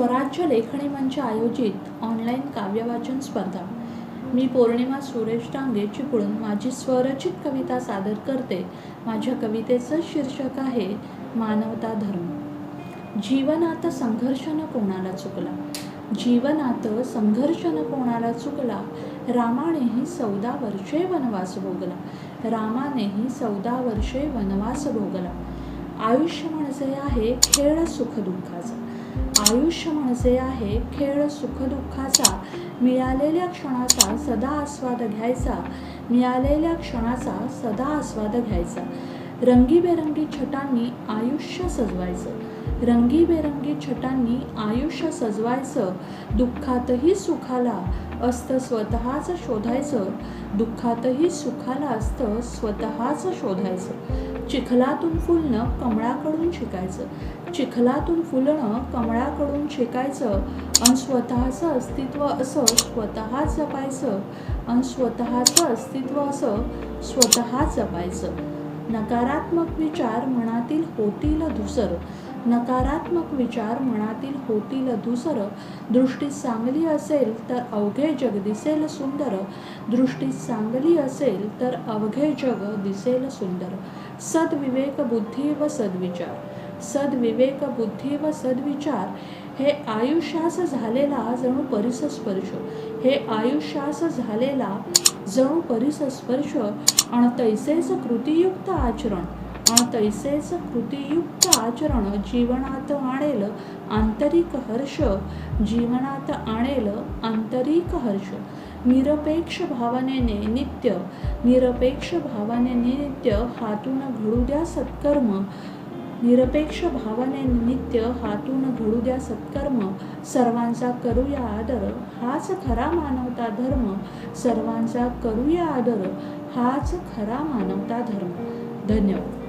स्वराज्य लेखणी मंच आयोजित ऑनलाईन काव्यवाचन स्पर्धा. मी पौर्णिमा सुरेश डांगे चिपळून माझी स्वरचित कविता सादर करते. माझ्या कवितेचं शीर्षक आहे मानवता धर्म. जीवनात संघर्ष न कोणाला चुकला? जीवनात संघर्ष न कोणाला चुकला? रामानेही चौदा वर्षे वनवास भोगला. रामानेही चौदा वर्षे वनवास भोगला. आयुष्य म्हणजे आहे खेळ सुखदुःखाचा आयुष्य म्हणजे आहे खेळ सुखदुःखाचा. मिळालेल्या क्षणाचा सदा आस्वाद घ्यायचा. मिळालेल्या क्षणाचा सदा आस्वाद घ्यायचा. रंगीबेरंगी छटांनी आयुष्य सजवायचं. रंगीबेरंगी छटांनी आयुष्य सजवायचं. दुःखातही सुखाला असतं स्वतःच शोधायचं. दुःखातही सुखाला असतं स्वतःच शोधायचं. चिखलातून फुलणं कमळाकडून शिकायचं. चिखलातून फुलणं कमळाकडून शिकायचं. आणि स्वतःचं अस्तित्व असं स्वतः जपायचं. आणि स्वतःचं अस्तित्व असं स्वतः जपायचं. नकारात्मक विचार मनातील होतील धुसर नकारात्मक विचार मनातील होतील धुसर दृष्टी चांगली असेल तर अवघे जग दिसेल सुंदर. दृष्टी चांगली असेल तर अवघे जग दिसेल सुंदर. सद्विवेक बुद्धी व सद्विचार. सद्विवेक बुद्धी व सद्विचार हे आयुष्यास झालेला जणू परिसस्पर्श. हे आयुष्यास झालेला जणू परिसस्पर्श. आणि तैसेच कृतियुक्त आचरण. आणि तैसेच कृतियुक्त आचरण जीवनात आणेल आंतरिक हर्ष. जीवनात आणेल आंतरिक हर्ष. निरपेक्ष भावनेने नित्य. निरपेक्ष भावनेने नित्य हातून घडू द्या सत्कर्म. निरपेक्ष भावने नित्य हातून घडू द्या सत्कर्म. सर्वांचा करूया आदर हाच खरा मानवता धर्म. सर्वांचा करूया आदर हाच खरा मानवता धर्म. धन्यवाद.